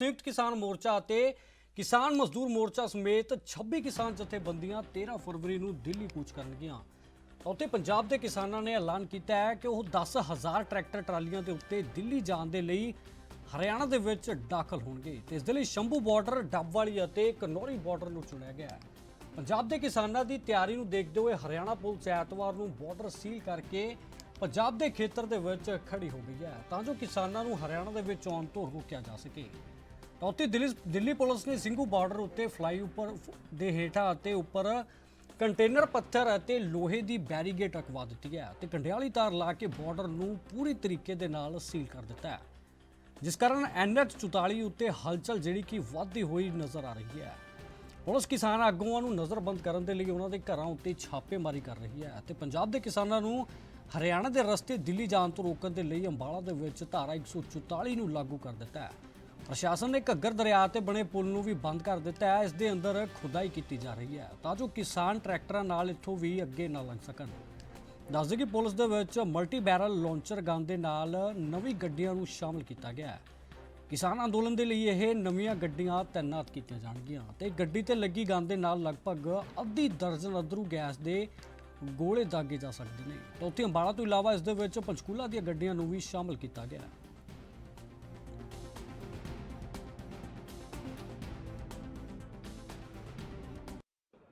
ਸੰਯੁਕਤ ਕਿਸਾਨ ਮੋਰਚਾ ਅਤੇ ਕਿਸਾਨ ਮਜ਼ਦੂਰ ਮੋਰਚਾ ਸਮੇਤ 26 ਕਿਸਾਨ ਜਥੇਬੰਦੀਆਂ 13 ਫਰਵਰੀ ਨੂੰ ਦਿੱਲੀ ਕੂਚ ਕਰਨਗੀਆਂ। ਉੱਥੇ ਪੰਜਾਬ ਦੇ ਕਿਸਾਨਾਂ ਨੇ ਐਲਾਨ ਕੀਤਾ ਹੈ ਕਿ ਉਹ 10000 ਟਰੈਕਟਰ ਟਰਾਲੀਆਂ ਦੇ ਉੱਤੇ ਦਿੱਲੀ ਜਾਣ ਦੇ ਲਈ ਹਰਿਆਣਾ ਦੇ ਵਿੱਚ ਦਾਖਲ ਹੋਣਗੇ। ਤੇ ਇਸ ਦੇ ਲਈ ਸ਼ੰਭੂ ਬਾਰਡਰ, ਡੱਬਵਾਲੀ ਅਤੇ ਕਨੌਰੀ ਬਾਰਡਰ ਨੂੰ ਚੁਣਿਆ ਗਿਆ ਹੈ। ਪੰਜਾਬ ਦੇ ਕਿਸਾਨਾਂ ਦੀ ਤਿਆਰੀ ਨੂੰ ਦੇਖਦੇ ਹੋਏ ਹਰਿਆਣਾ ਪੁਲਿਸ ਐਤਵਾਰ ਨੂੰ ਬਾਰਡਰ ਸੀਲ ਕਰਕੇ ਪੰਜਾਬ ਦੇ ਖੇਤਰ ਦੇ ਵਿੱਚ ਖੜੀ ਹੋ ਗਈ ਹੈ। ਤਾਂ ਜੋ ਕਿਸਾਨਾਂ ਨੂੰ ਹਰਿਆਣਾ ਦੇ ਵਿੱਚ ਆਉਣ ਤੋਂ ਰੋਕਿਆ ਜਾ ਸਕੇ। ਤਾਂ ਉੱਥੇ ਦਿੱਲੀ ਦਿੱਲੀ ਪੁਲਿਸ ਨੇ ਸਿੰਘੂ ਬਾਰਡਰ ਉੱਤੇ ਫਲਾਈ ਉੱਪਰ ਦੇ ਹੇਠਾਂ ਅਤੇ ਉੱਪਰ ਕੰਟੇਨਰ ਪੱਥਰ ਅਤੇ ਲੋਹੇ ਦੀ ਬੈਰੀਗੇਟ ਰਖਵਾ ਦਿੱਤੀ ਹੈ ਤੇ ਕੰਡਿਆਲੀ ਤਾਰ ਲਾ ਕੇ ਬਾਰਡਰ ਨੂੰ ਪੂਰੀ ਤਰੀਕੇ ਦੇ ਨਾਲ ਸੀਲ ਕਰ ਦਿੱਤਾ ਹੈ। ਜਿਸ ਕਾਰਨ ਐਨਐਚ 44 ਉੱਤੇ ਹਲਚਲ ਜਿਹੜੀ ਕਿ ਵੱਧਦੀ ਹੋਈ ਨਜ਼ਰ ਆ ਰਹੀ ਹੈ। ਪੁਲਿਸ ਕਿਸਾਨ ਆਗੂਆਂ ਨੂੰ ਨਜ਼ਰਬੰਦ ਕਰਨ ਦੇ ਲਈ ਉਹਨਾਂ ਦੇ ਘਰਾਂ ਉੱਤੇ ਛਾਪੇਮਾਰੀ ਕਰ ਰਹੀ ਹੈ ਤੇ ਪੰਜਾਬ ਦੇ ਕਿਸਾਨਾਂ ਨੂੰ ਹਰਿਆਣਾ ਦੇ ਰਸਤੇ ਦਿੱਲੀ ਜਾਣ ਤੋਂ ਰੋਕਣ ਦੇ ਲਈ ਅੰਬਾਲਾ ਦੇ ਵਿੱਚ ਧਾਰਾ 144 ਨੂੰ ਲਾਗੂ ਕਰ ਦਿੱਤਾ ਹੈ। ਪ੍ਰਸ਼ਾਸਨ ਨੇ ਘੱਗਰ ਦਰਿਆ ਤੇ ਬਣੇ ਪੁਲ ਨੂੰ ਵੀ ਬੰਦ ਕਰ ਦਿੱਤਾ ਹੈ। ਇਸ ਦੇ ਅੰਦਰ ਖੁਦਾਈ ਕੀਤੀ ਜਾ ਰਹੀ ਹੈ ਤਾਂ ਜੋ ਕਿਸਾਨ ਟਰੈਕਟਰਾਂ ਨਾਲ ਇੱਥੋਂ ਵੀ ਅੱਗੇ ਨਾ ਲੰਘ ਸਕਣ। ਦੱਸਦੇ ਕਿ ਪੁਲਿਸ ਦੇ ਵਿੱਚ ਮਲਟੀ ਬੈਰਲ ਲਾਂਚਰ ਗਨ ਦੇ ਨਾਲ ਨਵੀਂ ਗੱਡੀਆਂ ਨੂੰ ਸ਼ਾਮਲ ਕੀਤਾ ਗਿਆ ਹੈ। ਕਿਸਾਨ ਅੰਦੋਲਨ ਦੇ ਲਈ ਇਹ ਨਵੀਆਂ ਗੱਡੀਆਂ ਤਾਇਨਾਤ ਕੀਤੀਆਂ ਜਾਣਗੀਆਂ ਤੇ ਗੱਡੀ ਤੇ ਲੱਗੀ ਗਨ ਦੇ ਨਾਲ ਲਗਭਗ ਅੱਧੀ ਦਰਜਨ ਅਧਰੂ ਗੈਸ ਦੇ ਗੋਲੇ ਦਾਗੇ ਜਾ ਸਕਦੇ ਨੇ। ਉੱਥੇ ਅੰਬਾਲਾ ਤੋਂ ਇਲਾਵਾ ਇਸ ਦੇ ਵਿੱਚ ਪੰਚਕੂਲਾ ਦੀਆਂ ਗੱਡੀਆਂ ਨੂੰ ਵੀ ਸ਼ਾਮਲ ਕੀਤਾ ਗਿਆ ਹੈ।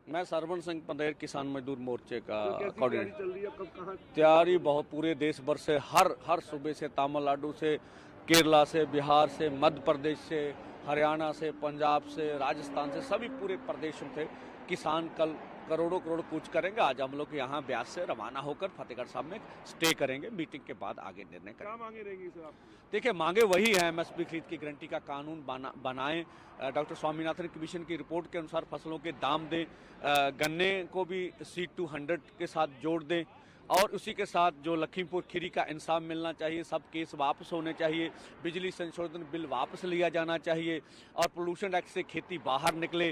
मैं सरवण सिंह पंदेर किसान मजदूर मोर्चे का अकॉर्डिंग कोऑर्डिनेटर तैयारी बहुत पूरे देश भर से हर हर सूबे से तमिलनाडु से केरला से बिहार से मध्य प्रदेश से हरियाणा से पंजाब से राजस्थान से सभी पूरे प्रदेशों से किसान कल करोड़ों करोड़ कूच करेंगे। आज हम लोग यहाँ ब्यास से रवाना होकर फतेहगढ़ साहब में स्टे करेंगे। मीटिंग के बाद आगे निर्णय करेंगे। क्या मांगे रहेंगी सर आप? देखिए मांगे वही है। एमएसपी खरीद की गारंटी का कानून बना बनाएँ। डॉक्टर स्वामीनाथन कमीशन की रिपोर्ट के अनुसार फ़सलों के दाम दें। गन्ने को भी सी टू हंड्रेड के साथ जोड़ दें। और उसी के साथ जो लखीमपुर खीरी का इंसाफ मिलना चाहिए, सब केस वापस होने चाहिए, बिजली संशोधन बिल वापस लिया जाना चाहिए, और पोल्यूशन एक्ट से खेती बाहर निकले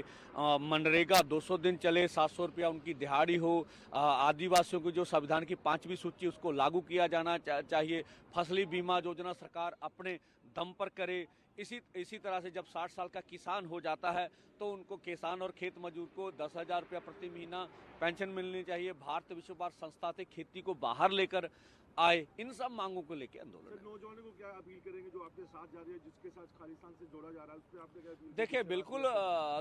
मनरेगा 200 दिन चले 700 रुपया उनकी दिहाड़ी हो आदिवासियों की जो संविधान की पांचवी सूची उसको लागू किया जाना चाहिए, फसली बीमा योजना सरकार अपने दम पर करे इसी इसी तरह से जब 60 साल का किसान हो जाता है तो उनको किसान और खेत मजदूर को दस हज़ार रुपया प्रति महीना पेंशन मिलनी चाहिए। भारत विश्व भारत संस्था से खेती को बाहर लेकर आए इन सब मांगों को लेकर आंदोलन नौजवानों को क्या अपील करेंगे जो आपके साथ जा रहे हैं जिसके साथ खालिस्तान से जोड़ा जा रहा है उस पर आपने क्या देखिए बिल्कुल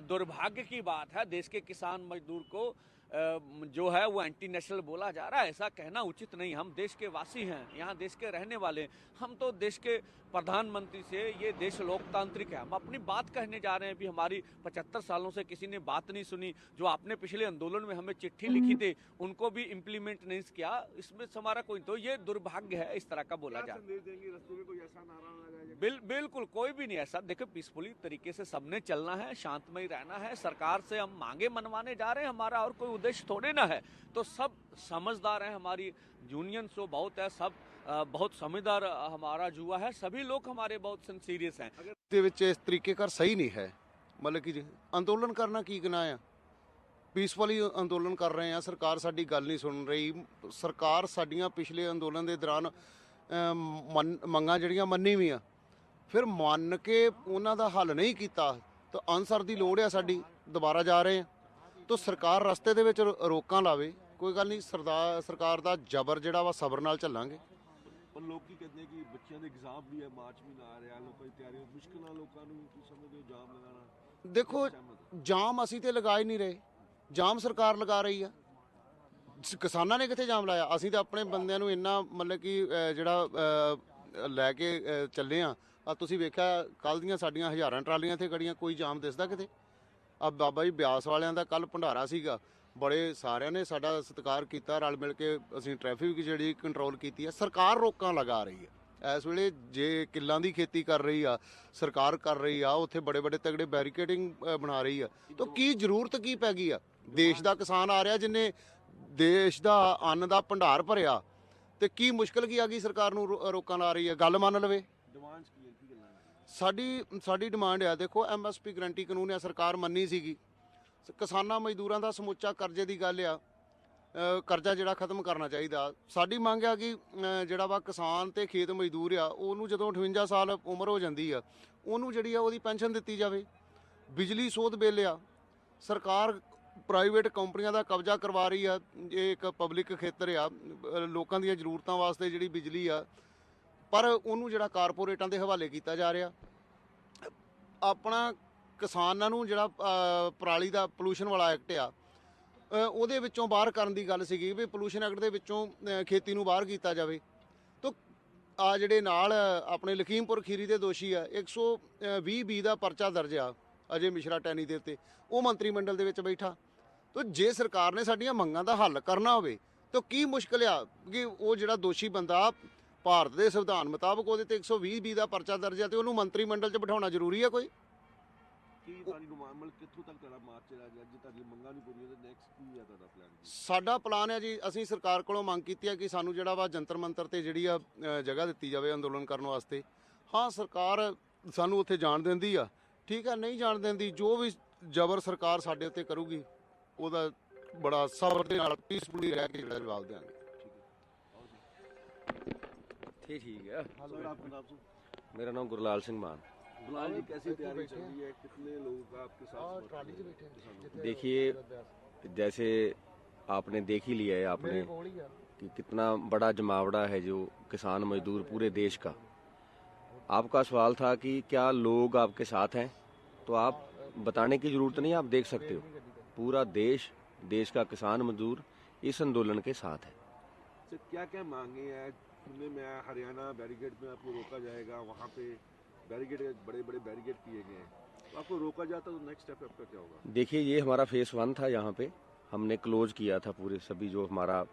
दुर्भाग्य की बात है देश के किसान मजदूर को जो है वो एंटी नेशनल बोला जा रहा है ऐसा कहना उचित नहीं। हम देश के वासी हैं यहाँ देश के रहने वाले हैं। हम तो देश के प्रधानमंत्री से ये देश लोकतांत्रिक है। हम अपनी बात कहने जा रहे हैं भी हमारी पचहत्तर सालों से किसी ने बात नहीं सुनी। जो आपने पिछले आंदोलन में हमें चिट्ठी लिखी थी उनको भी इम्प्लीमेंट नहीं किया। इसमें हमारा कोई तो ये दुर्भाग्य है इस तरह का बोला जा संदेश देंगे? रस्तों में कोई ऐसा नारा ना जाए बिल बिल्कुल कोई भी नहीं ऐसा देखो पीसफुली तरीके से सबने चलना है शांतमय रहना है सरकार से हम मांगे मनवाने जा रहे हैं हमारा और कोई उद्देश्य थोड़े ना है तो सब समझदार हैं हमारी यूनियन सो बहुत है सब अ, बहुत समझदार अ, हमारा जुआ है सभी लोग हमारे बहुत सीरियस हैं ਦੇ ਵਿੱਚ ਇਸ ਤਰੀਕੇ ਕਰ ਸਹੀ ਨਹੀਂ ਹੈ ਮਤਲਬ ਕਿ ਜੀ, ਅੰਦੋਲਨ ਕਰਨਾ ਕੀ ਗੁਨਾਹ ਆ ਪੀਸਫੁਲੀ ਅੰਦੋਲਨ ਕਰ ਰਹੇ ਆ ਸਰਕਾਰ ਸਾਡੀ ਗੱਲ ਨਹੀਂ ਸੁਣ ਰਹੀ ਸਰਕਾਰ ਸਾਡੀਆਂ ਪਿਛਲੇ ਅੰਦੋਲਨ ਦੇ ਦੌਰਾਨ ਅਮ, ਮੰਨ- ਮੰਗਾਂ ਜਿਹੜੀਆਂ ਮੰਨੀ ਵੀ ਆ ਫਿਰ ਮੰਨ ਕੇ ਉਹਨਾਂ ਦਾ ਹੱਲ ਨਹੀਂ ਕੀਤਾ ਤਾਂ ਅਨਸਰ ਦੀ ਲੋੜ ਆ ਸਾਡੀ ਦੁਬਾਰਾ ਜਾ ਰਹੇ ਆ ਤਾਂ ਸਰਕਾਰ ਰਸਤੇ ਦੇ ਵਿੱਚ ਰੋਕਾਂ ਲਾਵੇ ਕੋਈ ਗੱਲ ਨਹੀਂ ਸਰਦਾਰ ਸਰਕਾਰ ਦਾ ਜ਼ਬਰ ਜਿਹੜਾ ਵਾ ਸਬਰ ਨਾਲ ਚੱਲਾਂਗੇ। ਪਰ ਲੋਕ ਕੀ ਕਹਿੰਦੇ ਕਿ ਬੱਚਿਆਂ ਦੇ ਐਗਜ਼ਾਮ ਵੀ ਹੈ ਮਾਰਚ ਵੀ ਨਾ ਆ ਰਿਹਾ ਲੋਕਾਂ ਦੀ ਤਿਆਰੀ ਮੁਸ਼ਕਿਲ ਲੋਕਾਂ ਨੂੰ ਕੀ ਸਮਝਦੇ ਹੋ ਜਾਮ ਲਗਾਉਣਾ? ਦੇਖੋ ਜਾਮ ਅਸੀਂ ਤੇ ਲਗਾ ਹੀ ਨਹੀਂ ਰਹੇ। ਜਾਮ ਸਰਕਾਰ ਲਗਾ ਰਹੀ ਆ। ਕਿਸਾਨਾਂ ਨੇ ਕਿੱਥੇ ਜਾਮ ਲਾਇਆ? ਅਸੀਂ ਤਾਂ ਆਪਣੇ ਬੰਦਿਆਂ ਨੂੰ ਇੰਨਾ ਮਤਲਬ ਕਿ ਜਿਹੜਾ ਲੈ ਕੇ ਚੱਲੇ ਆ ਆ ਤੁਸੀਂ ਵੇਖਿਆ ਕੱਲ ਦੀਆਂ ਸਾਡੀਆਂ ਹਜ਼ਾਰਾਂ ਟਰਾਲੀਆਂ ਇੱਥੇ ਖੜੀਆਂ ਕੋਈ ਜਾਮ ਦਿਸਦਾ ਕਿਤੇ? ਆ ਬਾਬਾ ਜੀ ਬਿਆਸ ਵਾਲਿਆਂ ਦਾ ਕੱਲ ਭੰਡਾਰਾ ਸੀਗਾ। ਬੜੇ ਸਾਰਿਆਂ ਨੇ ਸਾਡਾ ਸਤਿਕਾਰ ਕੀਤਾ, ਰਲ ਮਿਲ ਕੇ ਅਸੀਂ ਟ੍ਰੈਫਿਕ ਜਿਹੜੀ ਕੰਟਰੋਲ ਕੀਤੀ ਹੈ ਸਰਕਾਰ ਰੋਕਾਂ ਲਗਾ ਰਹੀ ਹੈ ਇਸ ਵੇਲੇ ਜੇ ਕਿੱਲਾਂ ਦੀ ਖੇਤੀ ਕਰ ਰਹੀ ਆ, ਸਰਕਾਰ ਕਰ ਰਹੀ ਆ, ਉੱਥੇ ਬੜੇ ਬੜੇ ਤਗੜੇ ਬੈਰੀਕੇਡਿੰਗ ਬਣਾ ਰਹੀ ਆ। ਤਾਂ ਕੀ ਜ਼ਰੂਰਤ ਕੀ ਪੈ ਗਈ ਆ? ਦੇਸ਼ ਦਾ ਕਿਸਾਨ ਆ ਰਿਹਾ ਜਿਨੇ ਦੇਸ਼ ਦਾ ਅੰਨ ਦਾ ਭੰਡਾਰ ਭਰਿਆ, ਤੇ ਕੀ ਮੁਸ਼ਕਲ ਕੀ ਆ ਗਈ ਸਰਕਾਰ ਨੂੰ ਰੋ- ਰੋਕਾਂ ਲਾ ਰਹੀ ਆ? ਗੱਲ ਮੰਨ ਲਵੇ। ਡਿਮਾਂਡਸ ਕੀ ਹੈ ਸਾਡੀ ਸਾਡੀ ਡਿਮਾਂਡ ਆ। ਦੇਖੋ ਐਮਐਸਪੀ ਗਰੰਟੀ ਕਾਨੂੰਨ ਆ, ਸਰਕਾਰ ਮੰਨੀ ਸੀਗੀ। ਕਿਸਾਨਾਂ ਮਜ਼ਦੂਰਾਂ ਦਾ ਸਮੁੱਚਾ ਕਰਜ਼ੇ ਦੀ ਗੱਲ ਆ। ਕਰਜ਼ਾ ਜਿਹੜਾ ਖਤਮ ਕਰਨਾ ਚਾਹੀਦਾ। ਸਾਡੀ ਮੰਗ ਆ ਕਿ ਜਿਹੜਾ ਵਾ ਕਿਸਾਨ ਤੇ ਖੇਤ ਮਜ਼ਦੂਰ ਆ, ਉਹਨੂੰ ਜਦੋਂ 58 ਸਾਲ ਉਮਰ ਹੋ ਜਾਂਦੀ ਆ, ਉਹਨੂੰ ਜਿਹੜੀ ਆ ਉਹਦੀ ਪੈਨਸ਼ਨ ਦਿੱਤੀ ਜਾਵੇ। ਬਿਜਲੀ ਸੋਧ ਬਿੱਲ ਆ। ਸਰਕਾਰ ਪ੍ਰਾਈਵੇਟ ਕੰਪਨੀਆਂ ਦਾ ਕਬਜ਼ਾ ਕਰਵਾ ਰਹੀ ਆ। ਇਹ ਇੱਕ ਪਬਲਿਕ ਖੇਤਰ ਆ। ਲੋਕਾਂ ਦੀਆਂ ਜ਼ਰੂਰਤਾਂ ਵਾਸਤੇ ਜਿਹੜੀ ਬਿਜਲੀ ਆ ਪਰ ਉਹਨੂੰ ਜਿਹੜਾ ਕਾਰਪੋਰੇਟਾਂ ਦੇ ਹਵਾਲੇ ਕੀਤਾ ਜਾ ਰਿਹਾ, ਆਪਣਾ ਕਿਸਾਨਾਂ ਨੂੰ ਜਿਹੜਾ ਪਰਾਲੀ ਦਾ ਪੋਲੂਸ਼ਨ ਵਾਲਾ ਐਕਟ ਆ ਉਹਦੇ ਵਿੱਚੋਂ ਬਾਹਰ ਕਰਨ ਦੀ ਗੱਲ ਸੀਗੀ ਵੀ ਪੋਲੂਸ਼ਨ ਐਕਟ ਦੇ ਵਿੱਚੋਂ ਖੇਤੀ ਨੂੰ ਬਾਹਰ ਕੀਤਾ ਜਾਵੇ। ਤਾਂ, ਆ ਜਿਹੜੇ ਨਾਲ ਆਪਣੇ ਲਖੀਮਪੁਰ ਖੀਰੀ ਦੇ ਦੋਸ਼ੀ ਆ 120 ਬੀ ਦਾ ਪਰਚਾ ਦਰਜ ਆ, ਅਜੇ ਮਿਸ਼ਰਾ ਟੈਨੀ ਦੇ ਉੱਤੇ। ਉਹ ਮੰਤਰੀ ਮੰਡਲ ਦੇ ਵਿੱਚ ਬੈਠਾ। ਤਾਂ, ਜੇ ਸਰਕਾਰ ਨੇ ਸਾਡੀਆਂ ਮੰਗਾਂ ਦਾ ਹੱਲ ਕਰਨਾ ਹੋਵੇ, ਤਾਂ ਕੀ ਮੁਸ਼ਕਲ ਆ ਕਿ ਉਹ ਜਿਹੜਾ ਦੋਸ਼ੀ ਬੰਦਾ ਭਾਰਤ ਦੇ ਸੰਵਿਧਾਨ ਮੁਤਾਬਕ ਉਹਦੇ ਤੇ 120 ਬੀ ਦਾ ਪਰਚਾ ਦਰਜ ਆ ਤੇ ਉਹਨੂੰ ਮੰਤਰੀ ਮੰਡਲ 'ਚ ਬਿਠਾਉਣਾ ਜ਼ਰੂਰੀ ਆ ਕੋਈ? ਕੀ ਤੁਹਾਡੀ ਨੁਮਾਇੰਦ ਮਤਲਬ ਕਿੱਥੋਂ ਤੱਕ ਤੁਹਾਡਾ ਮਾਰਚ ਚੱਲਿਆ ਗਿਆ? ਜੇ ਤੁਹਾਡੀ ਮੰਗਾਂ ਨਹੀਂ ਪੂਰੀਆਂ ਤੇ ਨੈਕਸਟ ਕੀ ਹੈ ਤੁਹਾਡਾ ਪਲਾਨ ਸਾਡਾ ਪਲਾਨ ਹੈ ਜੀ ਅਸੀਂ ਸਰਕਾਰ ਕੋਲੋਂ ਮੰਗ ਕੀਤੀ ਹੈ ਕਿ ਸਾਨੂੰ ਜਿਹੜਾ ਵਾ ਜੰਤਰ ਮੰਤਰ ਤੇ ਜਿਹੜੀ ਆ ਜਗ੍ਹਾ ਦਿੱਤੀ ਜਾਵੇ ਅੰਦੋਲਨ ਕਰਨ ਵਾਸਤੇ। ਹਾਂ ਸਰਕਾਰ ਸਾਨੂੰ ਉੱਥੇ ਜਾਣ ਦਿੰਦੀ ਆ ਠੀਕ ਹੈ ਨਹੀਂ ਜਾਣ ਦਿੰਦੀ ਜੋ ਵੀ ਜ਼ਬਰ ਸਰਕਾਰ ਸਾਡੇ ਉੱਤੇ ਕਰੂਗੀ ਉਹਦਾ ਬੜਾ ਸਬਰ ਦੇ ਨਾਲ ਪੀਸਫੁਲੀ ਰਹਿ ਕੇ ਜਿਹੜਾ ਜਵਾਬ ਦੇਵਾਂਗੇ। ठीक ठीक है। सुन मेरा नाम गुरलाल सिंह मान। गुलाल जी कैसी तैयारी चल रही है? कितने लोगों का आपके साथ है? देखिए जैसे आपने देख ही लिया है आपने कि कितना बड़ा जमावड़ा है जो किसान मजदूर पूरे देश का। आपका सवाल था कि क्या लोग आपके साथ हैं? तो आप बताने की ज़रूरत नहीं आप देख सकते हो। पूरा देश देश का किसान मजदूर इस आंदोलन के साथ है। क्या क्या मांगे हैं? सुनने में आया हरियाणा बैरिकेड में आपको रोका जाएगा, वहाँ पे बैरिकेड बड़े बड़े बैरिकेड किए गए हैं। तो आपको रोका जाता तो नेक्स्ट स्टेप आपका क्या होगा? देखिए, ये हमारा फेस वन था यहाँ पे। हमने क्लोज किया था पूरे सभी जो हमारा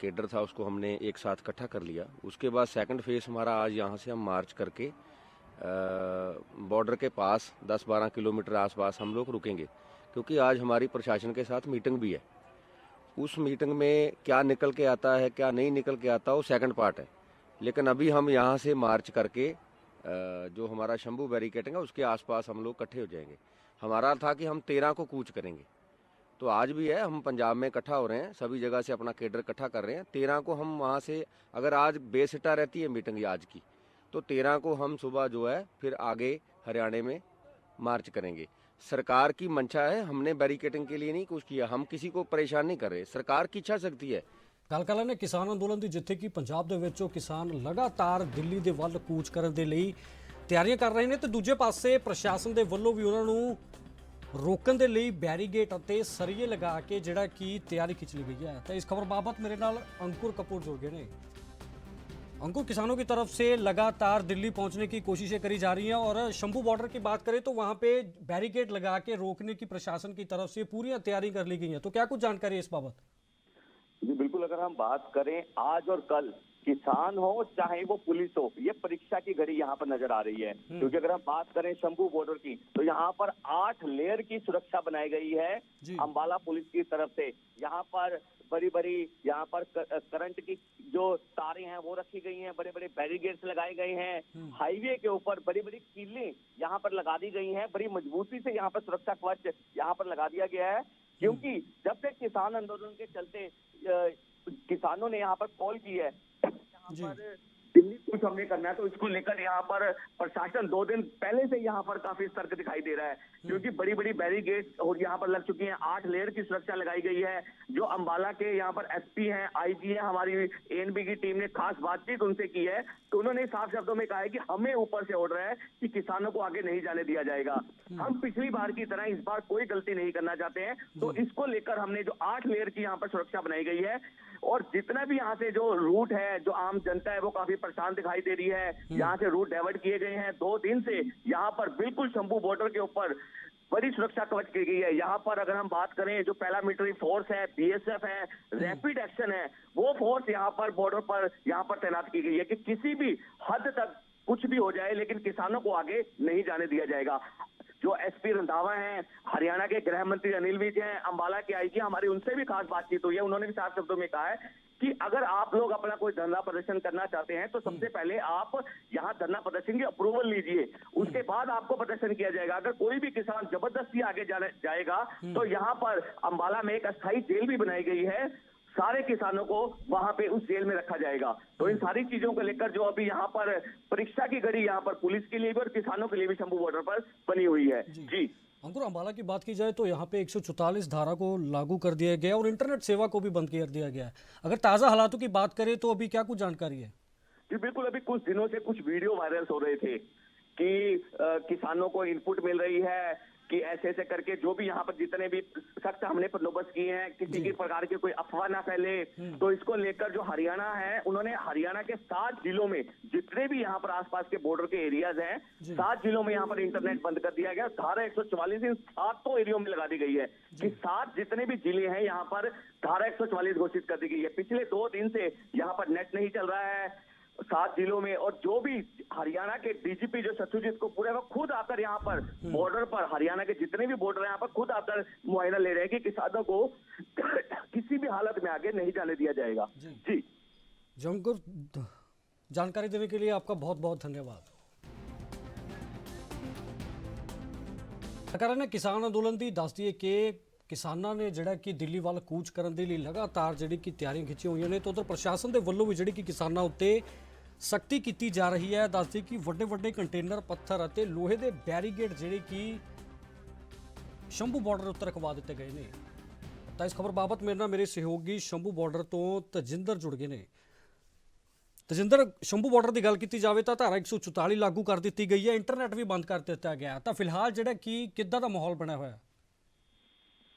केडर था, उसको हमने एक साथ इकट्ठा कर लिया। उसके बाद सेकंड फ़ेज़ हमारा आज यहाँ से हम मार्च करके बॉर्डर के पास 10-12 किलोमीटर आसपास हम लोग रुकेंगे। क्योंकि आज हमारी प्रशासन के साथ मीटिंग भी है। उस मीटिंग में क्या निकल के आता है, क्या नहीं निकल के आता, वो सेकंड पार्ट है। लेकिन अभी हम यहाँ से मार्च करके जो हमारा शंभू बैरिकेटिंग है, उसके आसपास हम लोग इकट्ठे हो जाएँगे। हमारा था कि हम तेरह को कूच करेंगे। तो आज भी है, हम पंजाब में इकट्ठा हो रहे हैं, सभी जगह से अपना केडर इकट्ठा कर रहे हैं। तेरह को हम वहाँ से, अगर आज बेसिटा रहती है मीटिंग आज की तो तेरह को हम सुबह जो है, फिर आगे हरियाणा में मार्च करेंगे। सरकार की मंशा है हमने बैरिकेटिंग के लिए नहीं कुछ किया हम किसी को परेशान नहीं कर रहे सरकार की इच्छा शक्ति है ਗੱਲ ਕਰ ਲੈਂਦੇ ਕਿਸਾਨ ਅੰਦੋਲਨ ਦੀ ਜਿੱਥੇ ਕਿ ਪੰਜਾਬ ਦੇ ਵਿੱਚੋਂ ਕਿਸਾਨ ਲਗਾਤਾਰ ਦਿੱਲੀ ਦੇ ਵੱਲ ਕੂਚ ਕਰਨ ਦੇ ਲਈ ਤਿਆਰੀਆਂ ਕਰ ਰਹੇ ਨੇ ਤੇ ਦੂਜੇ ਪਾਸੇ ਪ੍ਰਸ਼ਾਸਨ ਦੇ ਵੱਲੋਂ ਵੀ ਉਹਨਾਂ ਨੂੰ ਰੋਕਣ ਦੇ ਲਈ ਬੈਰੀਗੇਟ ਅਤੇ ਸਰੀਏ ਲਗਾ ਕੇ ਜਿਹੜਾ ਕਿ ਤਿਆਰੀ ਖਿੱਚ ਲਈ ਗਈ ਹੈ ਤਾਂ ਇਸ ਖਬਰ ਬਾਬਤ ਮੇਰੇ ਨਾਲ अंकुर कपूर जुड़ गए ने अंकुर किसानों की तरफ़ से लगातार दिल्ली पहुँचने की कोशिशें करी जा रही हैं और शंभू बॉर्डर की बात करें तो वहाँ पे बैरिकेड लगा के रोकने की प्रशासन की तरफ़ से पूरी तैयारी कर ली गई है। तो क्या कुछ जानकारी है इस बाबत? जी बिल्कुल अगर हम बात करें आज और कल किसान हो चाहे वो पुलिस हो ये परीक्षा की घड़ी यहाँ पर नज़र आ रही है। क्योंकि अगर हम बात करें शंभू बॉर्डर की तो यहाँ पर आठ लेयर की सुरक्षा बनाई गई है जी। अंबाला पुलिस की तरफ़ से। यहाँ पर बड़ी बड़ी यहाँ पर करंट की जो तारे हैं वो रखी गई हैं बड़े बड़े बैरिगेट्स लगाए गए हैं। हाईवे के ऊपर बड़ी बड़ी कीलें यहाँ पर लगा दी गई हैं बड़ी मजबूती से यहाँ पर सुरक्षा कवच यहाँ पर लगा दिया गया है। क्योंकि जब से किसान आंदोलन के चलते किसानों ने यहाँ पर कॉल की है यहाँ पर दिल्ली कुछ हमने करना है तो इसको लेकर यहाँ पर प्रशासन दो दिन पहले से यहाँ पर काफ़ी सतर्क दिखाई दे रहा है क्योंकि बड़ी बड़ी बैरिगेड और यहाँ पर लग चुकी है आठ लेयर की सुरक्षा लगाई गई है जो अंबाला के यहाँ पर एसपी हैं आईजी हैं हमारी एनबी की टीम ने खास बातचीत उनसे की है तो उन्होंने साफ़ शब्दों में कहा है कि हमें ऊपर से ऑर्डर है कि किसानों को आगे नहीं जाने दिया जाएगा। हम पिछली बार की तरह इस बार कोई गलती नहीं करना चाहते हैं तो इसको लेकर हमने जो आठ लेयर की यहाँ पर सुरक्षा बनाई गई है और जितना भी यहाँ से जो रूट है जो आम जनता है वो काफ़ी परेशान दिखाई दे रही है। यहाँ से रूट डाइवर्ट किए गए हैं। दो दिन से यहाँ पर बिल्कुल शंभू बॉर्डर के ऊपर बड़ी सुरक्षा कवच की गई है। यहाँ पर अगर हम बात करें जो पैरा मिलिट्री फोर्स है बीएसएफ है रैपिड एक्शन है वो फोर्स यहाँ पर बॉर्डर पर यहाँ पर तैनात की गई है कि किसी भी हद तक कुछ भी हो जाए लेकिन किसानों को आगे नहीं जाने दिया जाएगा। जो एसपी रंधावा हैं हरियाणा के गृह मंत्री अनिल विज हैं अंबाला के आईजी हमारी उनसे भी खास बातचीत हुई है। उन्होंने भी साफ़ शब्दों में कहा है कि अगर आप लोग अपना कोई धरना प्रदर्शन करना चाहते हैं तो सबसे पहले आप यहाँ धरना प्रदर्शन की अप्रूवल लीजिए। उसके बाद आपको प्रदर्शन किया जाएगा। अगर कोई भी किसान ज़बरदस्ती आगे जाएगा तो यहाँ पर अंबाला में एक अस्थायी जेल भी बनाई गई है। सारे किसानों को वहाँ पे उस जेल में रखा जाएगा। तो इन सारी चीज़ों को लेकर जो अभी यहाँ पर परीक्षा की घड़ी यहाँ पर पुलिस के लिए भी और किसानों के लिए भी शंभू बॉर्डर पर बनी हुई है। जी। अंकुर अम्बाला की बात की जाए तो यहाँ पे 144 धारा को लागू कर दिया गया और इंटरनेट सेवा को भी बंद कर दिया गया है। अगर ताज़ा हालातों की बात करें तो अभी क्या कुछ जानकारी है? जी बिल्कुल अभी कुछ दिनों से कुछ वीडियो वायरल हो रहे थे कि अ, किसानों को इनपुट मिल रही है कि ऐसे ऐसे करके जो भी यहाँ पर जितने भी सख्त हमने बंदोबस्त किए हैं किसी की प्रकार की कोई अफवाह ना फैले। तो इसको लेकर जो हरियाणा है उन्होंने हरियाणा के सात जिलों में जितने भी यहाँ पर आसपास के बॉर्डर के एरियाज़ हैं सात जिलों में यहाँ पर इंटरनेट बंद कर दिया गया। धारा एक इन सातों एरियो में लगा दी गई है कि सात जितने भी ज़िले हैं यहाँ पर धारा एक घोषित कर दी गई है। पिछले दो दिन से यहाँ पर नेट नहीं चल रहा है। सात जिलों में और जो भी हरियाणा के डीजीपी जो सत्यजीत को पूरे वो खुद आकर यहाँ पर बॉर्डर पर हरियाणा के जितने भी बॉर्डर हैं यहाँ पर खुद आकर मुआयना ले रहे हैं कि किसानों को किसी भी हालत में आगे नहीं जाने दिया जाएगा जी। जी जंकुर जानकारी देने के लिए आपका बहुत बहुत धन्यवाद ਸਰਕਾਰਾਂ ਨੇ ਕਿਸਾਨ ਅੰਦੋਲਨ ਦੀ ਦੱਸਦੀ ਹੈ ਕਿ ਕਿਸਾਨਾਂ ਨੇ ਜਿਹੜਾ ਕਿ ਦਿੱਲੀ ਵੱਲ ਕੂਚ ਕਰਨ ਦੇ ਲਈ ਲਗਾਤਾਰ ਜਿਹੜੀ ਕਿ ਤਿਆਰੀਆਂ ਖਿੱਚੀਆਂ ਹੋਈਆਂ ਨੇ ਤੇ ਉਧਰ ਪ੍ਰਸ਼ਾਸਨ ਦੇ ਵੱਲੋਂ ਵੀ ਜਿਹੜੀ ਕਿ ਕਿਸਾਨਾਂ ਉੱਤੇ ਸਖਤੀ ਕੀਤੀ ਜਾ ਰਹੀ ਹੈ। ਦੱਸਦੀ ਕਿ ਵੱਡੇ ਵੱਡੇ ਕੰਟੇਨਰ, ਪੱਥਰ ਅਤੇ ਲੋਹੇ ਦੇ ਬੈਰੀਗੇਡ ਜਿਹੜੇ ਕਿ ਸ਼ੰਭੂ ਬਾਰਡਰ ਉੱਤੇ ਰਖਵਾ ਦਿੱਤੇ ਗਏ ਨੇ। ਤਾਂ ਇਸ ਖਬਰ ਬਾਬਤ ਮੇਰੇ ਨਾਲ ਮੇਰੇ ਸਹਿਯੋਗੀ ਸ਼ੰਭੂ ਬਾਰਡਰ ਤੋਂ ਤਜਿੰਦਰ ਜੁੜ ਗਏ ਨੇ। ਤਜਿੰਦਰ, ਸ਼ੰਭੂ ਬਾਰਡਰ ਦੀ ਗੱਲ ਕੀਤੀ ਜਾਵੇ ਤਾਂ ਧਾਰਾ 144 ਲਾਗੂ ਕਰ ਦਿੱਤੀ ਗਈ ਹੈ। ਇੰਟਰਨੈਟ ਵੀ ਬੰਦ ਕਰ ਦਿੱਤਾ ਗਿਆ। ਤਾਂ ਫਿਲਹਾਲ ਜਿਹੜਾ ਕੀ ਕਿੱਦਾਂ ਦਾ ਮਾਹੌਲ ਬਣਿਆ ਹੋਇਆ? ਹੈ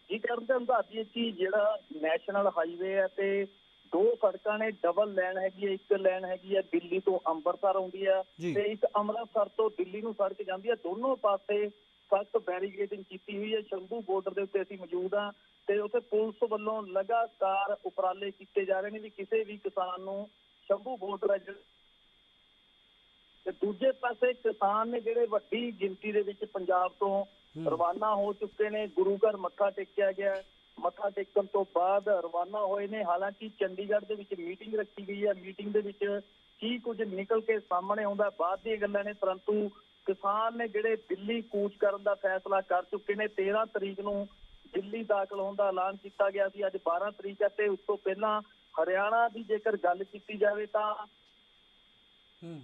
ਜੀ ਕਰਨ ਦੇ ਅੰਦਾਜ਼ੇ ਕਿ ਜਿਹੜਾ ਨੈਸ਼ਨਲ ਹਾਈਵੇ ਹੈ ਤੇ ਦੋ ਸੜਕਾਂ ਨੇ ਡਬਲ ਲਾਈਨ ਹੈਗੀ ਹੈ ਇੱਕ ਲਾਈਨ ਹੈਗੀ ਹੈ ਦਿੱਲੀ ਤੋਂ ਅੰਮ੍ਰਿਤਸਰ ਆਉਂਦੀ ਹੈ। ਤੇ ਇੱਕ ਅੰਮ੍ਰਿਤਸਰ ਤੋਂ ਦਿੱਲੀ ਨੂੰ ਸੜਕ ਜਾਂਦੀ ਹੈ ਦੋਨੋਂ ਪਾਸੇ ਸਖਤ ਬੈਰੀਗੇਡਿੰਗ ਕੀਤੀ ਹੋਈ ਹੈ ਸ਼ੰਭੂ ਬਾਰਡਰ ਦੇ ਉੱਤੇ ਅਸੀਂ ਮੌਜੂਦ ਹਾਂ ਤੇ ਉੱਥੇ ਪੁਲਿਸ ਵੱਲੋਂ ਲਗਾਤਾਰ ਉਪਰਾਲੇ ਕੀਤੇ ਜਾ ਰਹੇ ਨੇ ਵੀ ਕਿਸੇ ਵੀ ਕਿਸਾਨ ਨੂੰ ਸ਼ੰਭੂ ਬਾਰਡਰ ਤੇ ਦੂਜੇ ਪਾਸੇ ਕਿਸਾਨ ਨੇ ਜਿਹੜੇ ਵੱਡੀ ਗਿਣਤੀ ਦੇ ਵਿੱਚ ਪੰਜਾਬ ਤੋਂ ਰਵਾਨਾ ਹੋ ਚੁੱਕੇ ਨੇ ਗੁਰੂ ਘਰ ਮੱਥਾ ਟੇਕਿਆ ਗਿਆ। ਮੱਥਾ ਟੇਕਣ ਤੋਂ ਬਾਅਦ ਰਵਾਨਾ ਹੋਏ ਨੇ। ਹਾਲਾਂਕਿ ਚੰਡੀਗੜ੍ਹ ਦੇ ਵਿੱਚ ਮੀਟਿੰਗ ਰੱਖੀ ਗਈ ਹੈ। ਮੀਟਿੰਗ ਦੇ ਵਿੱਚ ਕੀ ਕੁਝ ਨਿਕਲ ਕੇ ਸਾਹਮਣੇ ਆਉਂਦਾ ਬਾਅਦ ਦੀਆਂ ਗੱਲਾਂ ਨੇ। ਪਰੰਤੂ ਕਿਸਾਨ ਨੇ ਜਿਹੜੇ ਦਿੱਲੀ ਕੂਚ ਕਰਨ ਦਾ ਫੈਸਲਾ ਕਰ ਚੁੱਕੇ ਨੇ। 13 ਤਰੀਕ ਨੂੰ ਦਿੱਲੀ ਦਾਖਲ ਹੋਣ ਦਾ ਐਲਾਨ ਕੀਤਾ ਗਿਆ ਸੀ। ਅੱਜ 12 ਤਰੀਕ ਹੈ ਤੇ ਉਸ ਤੋਂ ਪਹਿਲਾਂ ਹਰਿਆਣਾ ਦੀ ਜੇਕਰ ਗੱਲ ਕੀਤੀ ਜਾਵੇ ਤਾਂ ਹੂੰ।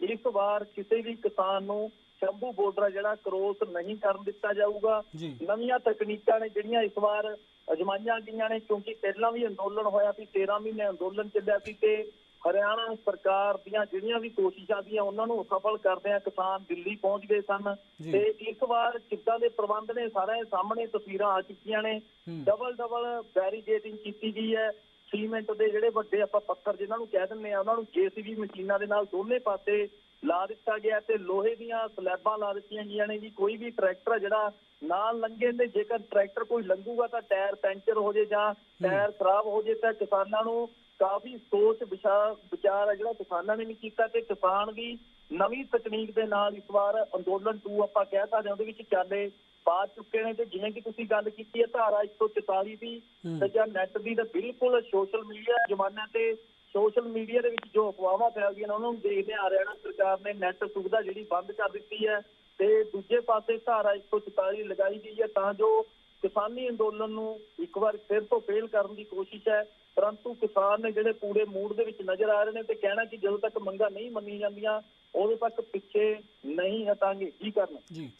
ਇਸ ਵਾਰ ਕਿਸੇ ਵੀ ਕਿਸਾਨ ਨੂੰ ਸ਼ੰਭੂ ਬਾਰਡਰ ਜਿਹੜਾ ਕ੍ਰੋਸ ਨਹੀਂ ਕਰਨ ਦਿੱਤਾ ਜਾਊਗਾ। ਨਵੀਆਂ ਤਕਨੀਕਾਂ ਨੇ ਜਿਹੜੀਆਂ ਇਸ ਵਾਰ ਅਜਮਾਈਆਂ ਗਈਆਂ ਨੇ ਕਿਉਂਕਿ ਪਹਿਲਾਂ ਵੀ ਅੰਦੋਲਨ ਹੋਇਆ ਸੀ 13 ਮਹੀਨੇ ਅੰਦੋਲਨ ਚੱਲਿਆ ਸੀ ਤੇ ਹਰਿਆਣਾ ਸਰਕਾਰ ਦੀਆਂ ਜਿਹੜੀਆਂ ਵੀ ਕੋਸ਼ਿਸ਼ਾਂ ਦੀਆਂ ਉਹਨਾਂ ਨੂੰ ਸਫਲ ਕਰਦਿਆਂ ਕਿਸਾਨ ਦਿੱਲੀ ਪਹੁੰਚ ਗਏ ਸਨ। ਤੇ ਇਸ ਵਾਰ ਕਿੱਦਾਂ ਦੇ ਪ੍ਰਬੰਧ ਨੇ ਸਾਰਿਆਂ ਦੇ ਸਾਹਮਣੇ ਤਸਵੀਰਾਂ ਆ ਚੁੱਕੀਆਂ ਨੇ। ਡਬਲ ਡਬਲ ਬੈਰੀਗੇਟਿੰਗ ਕੀਤੀ ਗਈ ਹੈ ਸੀਮੈਂਟ ਦੇ ਜਿਹੜੇ ਵੱਡੇ ਆਪਾਂ ਪੱਥਰ ਜਿਨ੍ਹਾਂ ਨੂੰ ਕਹਿ ਦਿੰਦੇ ਆ ਉਹਨਾਂ ਨੂੰ ਜੀਸੀਬੀ ਮਸ਼ੀਨਾਂ ਦੇ ਨਾਲ ਦੋਨੇ ਪਾਸੇ ਲਾ ਦਿੱਤਾ ਗਿਆ ਤੇ ਲੋਹੇ ਦੀਆਂ ਸਲੈਬਾਂ ਲਾ ਦਿੱਤੀਆਂ ਗਈਆਂ ਨੇ ਵੀ ਕੋਈ ਵੀ ਟਰੈਕਟਰ ਜਿਹੜਾ ਨਾਲ ਲੰਘੇ ਤੇ ਜੇਕਰ ਟਰੈਕਟਰ ਕੋਈ ਲੰਘੂਗਾ ਤਾਂ ਟਾਇਰ ਪੈਂਚਰ ਹੋ ਜੇ ਜਾਂ ਟਾਇਰ ਖਰਾਬ ਹੋ ਜੇ ਤਾਂ ਕਿਸਾਨਾਂ ਨੂੰ ਕਾਫੀ ਸੋਚ ਵਿਚਾਰ ਹੈ ਜਿਹੜਾ ਕਿਸਾਨਾਂ ਨੇ ਵੀ ਕੀਤਾ ਤੇ ਕਿਸਾਨ ਵੀ ਨਵੀਂ ਤਕਨੀਕ ਦੇ ਨਾਲ ਇਸ ਵਾਰ ਅੰਦੋਲਨ 2 ਆਪਾਂ ਕਹਿ ਸਕਦੇ ਹਾਂ ਉਹਦੇ ਵਿੱਚ ਚਾਲੇ ਪਾ ਚੁੱਕੇ ਨੇ। ਤੇ ਜਿਵੇਂ ਕਿ ਤੁਸੀਂ ਗੱਲ ਕੀਤੀ ਹੈ ਧਾਰਾ 144 ਦੀ। ਤੇ ਜਾਂ ਨੈਟ ਦੀ ਤਾਂ ਬਿਲਕੁਲ ਸੋਸ਼ਲ ਮੀਡੀਆ ਜ਼ਮਾਨਾ ਤੇ ਸੋਸ਼ਲ ਮੀਡੀਆ ਦੇ ਵਿੱਚ ਜੋ ਅਫਵਾਹਾਂ ਫੈਲਦੀਆਂ ਨੇ, ਉਹਨਾਂ ਨੂੰ ਦੇਖਦੇ ਆ ਹਰਿਆਣਾ ਸਰਕਾਰ ਨੇ ਨੈੱਟ ਸੁਵਿਧਾ ਜਿਹੜੀ ਬੰਦ ਕਰ ਦਿੱਤੀ ਹੈ ਤੇ ਦੂਜੇ ਪਾਸੇ ਧਾਰਾ 144 ਲਗਾਈ ਗਈ ਹੈ, ਤਾਂ ਜੋ ਕਿਸਾਨੀ ਅੰਦੋਲਨ ਨੂੰ ਇੱਕ ਵਾਰ ਫਿਰ ਤੋਂ ਫੇਲ ਕਰਨ ਦੀ ਕੋਸ਼ਿਸ਼ ਹੈ। ਪਰੰਤੂ ਕਿਸਾਨ ਨੇ ਜਿਹੜੇ ਪੂਰੇ ਮੂਡ ਦੇ ਵਿੱਚ ਨਜ਼ਰ ਆ ਰਹੇ ਨੇ ਤੇ ਕਹਿਣਾ ਕਿ ਜਦੋਂ ਤੱਕ ਮੰਗਾਂ ਨਹੀਂ ਮੰਨੀਆਂ ਜਾਂਦੀਆਂ, ਉਦੋਂ ਤੱਕ ਪਿੱਛੇ ਨਹੀਂ ਹਟਾਂਗੇ। ਕੀ ਕਰਨਾ? ਜੀ।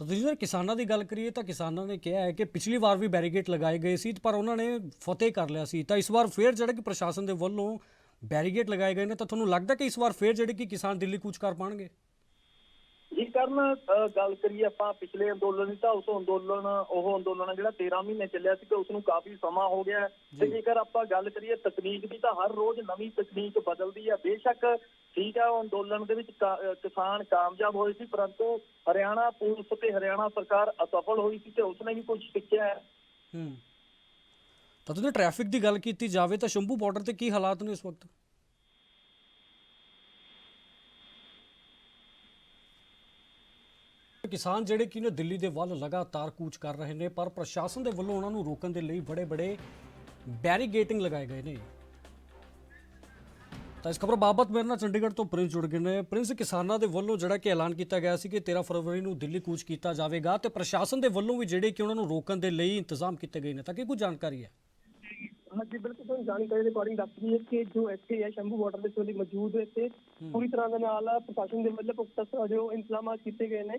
ਤਾਂ ਤੁਸੀਂ ਜਰ ਕਿਸਾਨਾਂ ਦੀ ਗੱਲ ਕਰੀਏ ਤਾਂ ਕਿਸਾਨਾਂ ਨੇ ਕਿਹਾ ਹੈ ਕਿ ਪਿਛਲੀ ਵਾਰ ਵੀ ਬੈਰੀਗੇਟ ਲਗਾਏ ਗਏ ਸੀ ਪਰ ਉਹਨਾਂ ਨੇ ਫਤਿਹ ਕਰ ਲਿਆ ਸੀ। ਤਾਂ ਇਸ ਵਾਰ ਫੇਰ ਜਿਹੜਾ ਕਿ ਪ੍ਰਸ਼ਾਸਨ ਦੇ ਵੱਲੋਂ ਬੈਰੀਗੇਟ ਲਗਾਏ ਗਏ ਨੇ ਤਾਂ ਤੁਹਾਨੂੰ ਲੱਗਦਾ ਕਿ ਇਸ ਵਾਰ ਫੇਰ ਜਿਹੜੇ ਕਿ ਕਿਸਾਨ ਦਿੱਲੀ ਕੂਚ ਕਰ ਪਾਣਗੇ? ਜੀ ਕਰਨ ਗੱਲ ਕਰੀਏ ਆਪਾਂ ਪਿਛਲੇ ਅੰਦੋਲਨ ਦੀ ਤਾਂ ਉਸ ਅੰਦੋਲਨ ਉਹ ਅੰਦੋਲਨ ਜਿਹੜਾ 13 ਮਹੀਨੇ ਚੱਲਿਆ ਸੀ ਤੇ ਉਸ ਨੂੰ ਕਾਫੀ ਸਮਾਂ ਹੋ ਗਿਆ। ਤੇ ਜੇਕਰ ਆਪਾਂ ਗੱਲ ਕਰੀਏ ਤਕਨੀਕ ਦੀ ਤਾਂ ਹਰ ਰੋਜ਼ ਨਵੀਂ ਤਕਨੀਕ ਬਦਲਦੀ ਹੈ। ਬੇਸ਼ੱਕ ਠੀਕ ਹੈ ਉਹ ਅੰਦੋਲਨ ਦੇ ਵਿੱਚ ਕਿਸਾਨ ਕਾਮਯਾਬ ਹੋਏ ਸੀ ਪਰੰਤੂ ਹਰਿਆਣਾ ਪੁਲਿਸ ਤੇ ਹਰਿਆਣਾ ਸਰਕਾਰ ਅਸਫਲ ਹੋਈ ਸੀ ਤੇ ਉਸਨੇ ਵੀ ਕੁਝ ਸਿੱਖਿਆ ਹੈ। ਹੂੰ। ਤਾਂ ਤੁਸੀਂ ਟ੍ਰੈਫਿਕ ਦੀ ਗੱਲ ਕੀਤੀ ਜਾਵੇ ਤਾਂ ਸ਼ੰਭੂ ਬਾਰਡਰ ਤੇ ਕੀ ਹਾਲਾਤ ਨੇ ਇਸ ਵਕਤ? ਕਿਸਾਨ ਜਿਹੜੇ ਕਿ ਨੇ ਦਿੱਲੀ ਦੇ ਵੱਲ ਲਗਾਤਾਰ ਕੂਚ ਕਰ ਰਹੇ ਨੇ ਪਰ ਪ੍ਰਸ਼ਾਸਨ ਦੇ ਵੱਲੋਂ ਉਹਨਾਂ ਨੂੰ ਰੋਕਣ ਦੇ ਲਈ ਬੜੇ ਬੜੇ ਬੈਰੀਗੇਟਿੰਗ ਲਗਾਏ ਗਏ ਨੇ। ਤਾਂ ਇਸ ਖਬਰ ਬਾਬਤ ਮੇਰੇ ਨਾਲ ਚੰਡੀਗੜ੍ਹ ਤੋਂ ਪ੍ਰਿੰਸ ਜੁੜ ਗਏ ਨੇ। ਪ੍ਰਿੰਸ ਕਿਸਾਨਾਂ ਦੇ ਵੱਲੋਂ ਜਿਹੜਾ ਕਿ ਐਲਾਨ ਕੀਤਾ ਗਿਆ ਸੀ ਕਿ 13 ਫਰਵਰੀ ਨੂੰ ਦਿੱਲੀ ਕੂਚ ਕੀਤਾ ਜਾਵੇਗਾ ਤੇ ਪ੍ਰਸ਼ਾਸਨ ਦੇ ਵੱਲੋਂ ਵੀ ਜਿਹੜੇ ਕਿ ਉਹਨਾਂ ਨੂੰ ਰੋਕਣ ਦੇ ਲਈ ਇੰਤਜ਼ਾਮ ਕੀਤੇ ਗਏ ਨੇ। ਤਾਂ ਕੀ ਕੁਝ ਜਾਣਕਾਰੀ ਹੈ? ਹਾਂਜੀ ਬਿਲਕੁਲ ਤੁਹਾਨੂੰ ਜਾਣਕਾਰੀ ਦੇ ਅਕੋਰਡਿੰਗ ਦੱਸ ਦਈਏ ਕਿ ਜੋ ਇੱਥੇ ਹੈ ਸ਼ੰਭੂ ਬਾਰਡਰ ਦੇ ਚੋਲੀ ਮੌਜੂਦ ਹੈ ਇੱਥੇ। ਪੂਰੀ ਤਰ੍ਹਾਂ ਦੇ ਨਾਲ ਪ੍ਰਸ਼ਾਸਨ ਦੇ ਵੱਲੋਂ ਪੁਖਤਾ ਜੋ ਇੰਤਜ਼ਾਮਾਤ ਕੀਤੇ ਗਏ ਨੇ।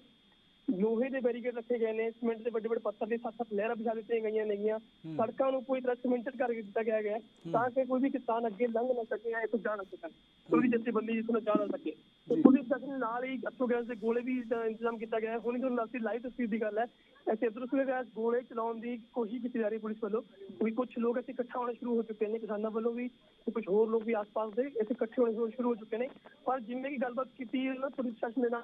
ਲੋਹੇ ਦੇ ਬੈਰੀਕੇਡ ਰੱਖੇ ਗਏ ਨੇ ਸੀਮੈਂਟ ਦੇ ਵੱਡੇ ਵੱਡੇ ਪੱਥਰ ਦੇ ਸੱਤ ਸੱਤ ਲਹਿਰਾਂ ਵਿਛਾ ਦਿੱਤੀਆਂ ਗਈਆਂ ਨੇਗੀਆਂ। ਸੜਕਾਂ ਨੂੰ ਪੂਰੀ ਤਰ੍ਹਾਂ ਸੀਮੈਂਟਡ ਕਰਕੇ ਦਿੱਤਾ ਗਿਆ ਹੈ। ਤਾਂ ਕਿ ਕੋਈ ਵੀ ਕਿਸਾਨ ਅੱਗੇ ਲੰਘ ਨਾ ਸਕੇ ਜਾਂ ਇੱਥੋਂ ਜਾ ਨਾ ਸਕਣ ਕੋਈ ਵੀ ਜਥੇਬੰਦੀ ਜਿਸ ਨੂੰ ਜਾ ਨਾ ਸਕੇ। ਤੇ ਪੁਲਿਸ ਪ੍ਰਸ਼ਾਸਨ ਨਾਲ ਹੀ ਅੱਥੋਂ ਗੈਸ ਦੇ ਗੋਲੇ ਵੀ ਇੰਤਜ਼ਾਮ ਕੀਤਾ ਗਿਆ। ਹੈ ਹੁਣ ਤੁਹਾਨੂੰ ਦੱਸਦੀ ਲਾਈਵ ਤਸਵੀਰ ਦੀ ਗੱਲ ਹੈ। ਇਧਰ ਉਧਰ ਗੈਸ ਗੋਲੇ ਚਲਾਉਣ ਦੀ ਕੋਸ਼ਿਸ਼ ਕੀਤੀ ਜਾ ਰਹੀ ਪੁਲਿਸ ਵੱਲੋਂ। ਕੋਈ ਕੁਝ ਲੋਕ ਇੱਥੇ ਇਕੱਠਾ ਹੋਣਾ ਸ਼ੁਰੂ ਹੋ ਚੁੱਕੇ ਨੇ ਕਿਸਾਨਾਂ ਵੱਲੋਂ ਵੀ ਤੇ ਕੁਝ ਹੋਰ ਲੋਕ ਵੀ ਆਸ-ਪਾਸ ਦੇ ਇੱਥੇ ਇਕੱਠੇ ਹੋਣੇ ਸ਼ੁਰੂ ਹੋ ਚੁੱਕੇ ਨੇ। ਪਰ ਜਿਵੇਂ ਕਿ ਗੱਲਬਾਤ ਕੀਤੀ ਹੈ ਨਾ ਪੁਲਿਸ ਪ੍ਰਸ਼ਾਸਨ ਦੇ ਨਾਲ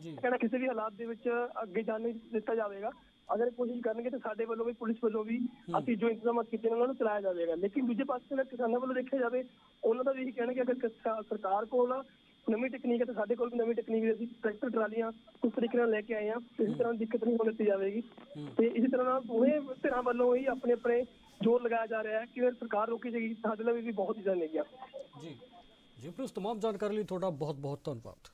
ਕਹਿੰਦਾ ਕਿਸੇ ਵੀ ਹਾਲਾਤ ਦੇ ਵਿੱਚ ਅੱਗੇ ਜਾਣ ਨਹੀਂ ਦਿੱਤਾ ਜਾਵੇਗਾ। ਅਗਰ ਕੋਸ਼ਿਸ਼ ਕਰਨਗੇ ਤਾਂ ਸਾਡੇ ਵੱਲੋਂ ਵੀ ਪੁਲਿਸ ਵੱਲੋਂ ਵੀ ਅਸੀਂ ਜੋ ਇੰਤਜ਼ਾਮਾਤ ਕੀਤੇ ਨੇ ਉਹਨਾਂ ਨੂੰ ਚਲਾਇਆ ਜਾਵੇਗਾ। ਲੇਕਿਨ ਦੂਜੇ ਪਾਸੇ ਨਾਲ ਕਿਸਾਨਾਂ ਵੱਲੋਂ ਦੇਖਿਆ ਜਾਵੇ ਉਹਨਾਂ ਦਾ ਵੀ ਇਹੀ ਕਹਿਣਾ ਅਗਰ ਸਰਕਾਰ ਕੋਲ ਨਵੀਂ ਟੈਕਨੀਕ ਹੈ ਤੇ ਸਾਡੇ ਕੋਲ ਵੀ ਨਵੀਂ ਟੈਕਨੀਕ ਹੈ। ਅਸੀਂ ਟਰੈਕਟਰ ਟਰਾਲੀਆਂ ਉਸ ਤਰੀਕੇ ਨਾਲ ਲੈ ਕੇ ਆਏ ਹਾਂ। ਇਸ ਤਰ੍ਹਾਂ ਦੀ ਦਿੱਕਤ ਨਹੀਂ ਹੋਣ ਦਿੱਤੀ ਜਾਵੇਗੀ। ਤੇ ਇਸੇ ਤਰ੍ਹਾਂ ਦੋਵੇਂ ਧਿਰਾਂ ਵੱਲੋਂ ਹੀ ਆਪਣੇ ਆਪਣੇ ਜ਼ੋਰ ਲਗਾਇਆ ਜਾ ਰਿਹਾ ਹੈ ਕਿ ਸਰਕਾਰ ਰੋਕੀ ਜਾਏਗੀ ਸਾਡੇ ਲਈ ਵੀ ਬਹੁਤ ਚੀਜ਼ਾਂ ਨੇ ਗਿਆ ਜੀ। ਜੀ ਪਲਸ ਤਮਾਮ ਜਾਣਕਾਰੀ ਲਈ ਤੁਹਾਡਾ ਬਹੁਤ ਬਹੁਤ ਧੰਨਵਾਦ।